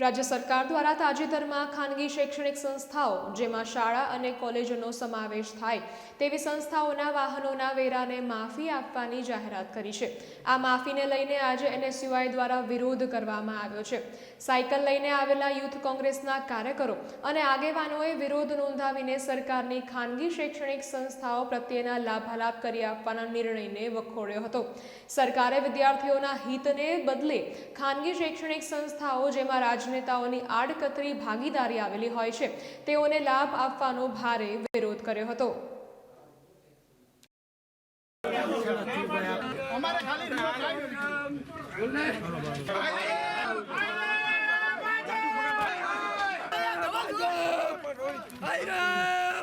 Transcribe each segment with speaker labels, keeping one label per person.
Speaker 1: રાજ્ય સરકાર દ્વારા તાજેતરમાં ખાનગી શૈક્ષણિક સંસ્થાઓ, જેમાં શાળા અને કોલેજોનો સમાવેશ થાય, તેવી સંસ્થાઓના વાહનોના વેરાને માફી આપવાની જાહેરાત કરી છે. આ માફીને લઈને આજે એનએસયુઆઈ દ્વારા વિરોધ કરવામાં આવ્યો છે. સાયકલ લઈને આવેલા યુથ કોંગ્રેસના કાર્યકરો અને આગેવાનોએ વિરોધ નોંધાવીને સરકારની ખાનગી શૈક્ષણિક સંસ્થાઓ પ્રત્યેના લાભાલાભ કરી આપવાના નિર્ણયને વખોડ્યો હતો. સરકારે વિદ્યાર્થીઓના હિતને બદલે ખાનગી શૈક્ષણિક સંસ્થાઓ, જેમાં રાજનેતાઓની આડકતરી ભાગીદારી આવેલી હોય છે. તેઓને લાભ આપવાનો ભારે વિરોધ કર્યો હતો.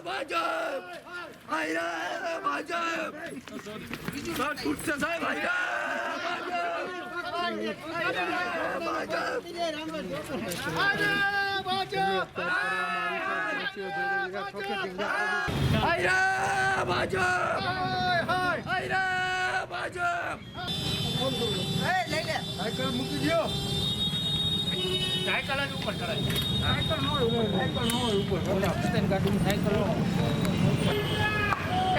Speaker 2: ભાજપ ભાજપ તૂટશે સાહેબ ભાજપ આયરા સાયકલ આયરા ભાજપ આયરા ભાજપ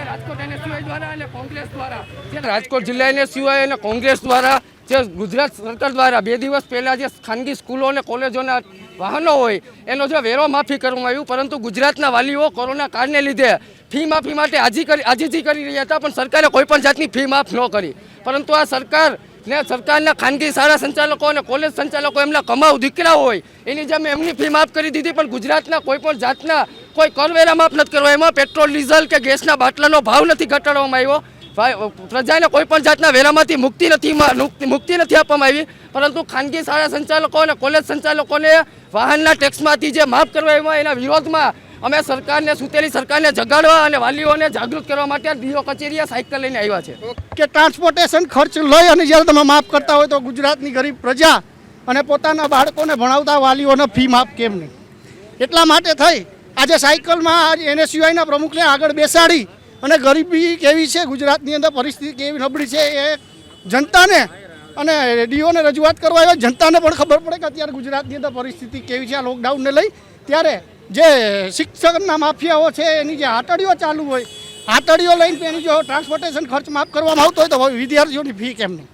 Speaker 2: રાજકોટ અને સિવાય દ્વારા અને કોંગ્રેસ દ્વારા. જે રાજકોટ જિલ્લાને સિવાય અને કોંગ્રેસ દ્વારા જે ગુજરાત સરકાર દ્વારા બે દિવસ પહેલાં જે ખાનગી સ્કૂલો અને કોલેજોના વાહનો હોય, એનો જે વેરો માફી કરવામાં આવ્યું, પરંતુ ગુજરાતના વાલીઓ કોરોના કાળને લીધે ફી માફી માટે આજી કરી આજીજી કરી રહ્યા હતા, પણ સરકારે કોઈ પણ જાતની ફી માફ ન કરી. પરંતુ આ સરકાર ને સરકારના ખાનગી શાળા સંચાલકો અને કોલેજ સંચાલકો એમના કમાવ દીકરા હોય, એની જેમ એમની ફી માફ કરી દીધી, પણ ગુજરાતના કોઈ પણ જાતના કોઈ કરવેરા માફ નથી કરવા એમાં પેટ્રોલ, ડીઝલ કે ગેસના બાટલાનો ભાવ નથી ઘટાડવામાં આવ્યો. પ્રજાને કોઈ પણ જાતના વેરામાંથી મુક્તિ નથી મુક્તિ નથી આપવામાં આવી, પરંતુ ખાનગી શાળા સંચાલકો અને કોલેજ સંચાલકોને વાહનના ટેક્સમાંથી જે માફ કરવા આવ્યા, એના વિરોધમાં અમે સરકારને, સુતેલી સરકારને જગાડવા અને વાલીઓને જાગૃત કરવા માટે ડીઓ કચેરીએ સાયકલ લઈને આવ્યા છે.
Speaker 3: કે ટ્રાન્સપોર્ટેશન ખર્ચ લઈ અને જ્યારે તમે માફ કરતા હોય તો ગુજરાતની ગરીબ પ્રજા અને પોતાના બાળકોને ભણાવતા વાલીઓને ફી માફ કેમ નહીં? એટલા માટે થઈ, આજે સાયકલમાં આજે એનએસયુઆઈના પ્રમુખને આગળ બેસાડી અને ગરીબી કેવી છે? ગુજરાતની અંદર પરિસ્થિતિ કેવી નબળી છે એ જનતાને અને રેડિયોને રજૂઆત કરવા આવ્યા. જનતાને પણ ખબર પડે કે અત્યારે ગુજરાતની અંદર પરિસ્થિતિ કેવી છે આ લોકડાઉનને લઈ. ત્યારે જે શિક્ષકના માફિયાઓ છે, એની જે આટડીઓ ચાલુ હોય આટડીઓ લઈને એની જો ટ્રાન્સપોર્ટેશન ખર્ચ માફ કરવામાં આવતો હોય તો વિદ્યાર્થીઓની ફી કેમ નહીં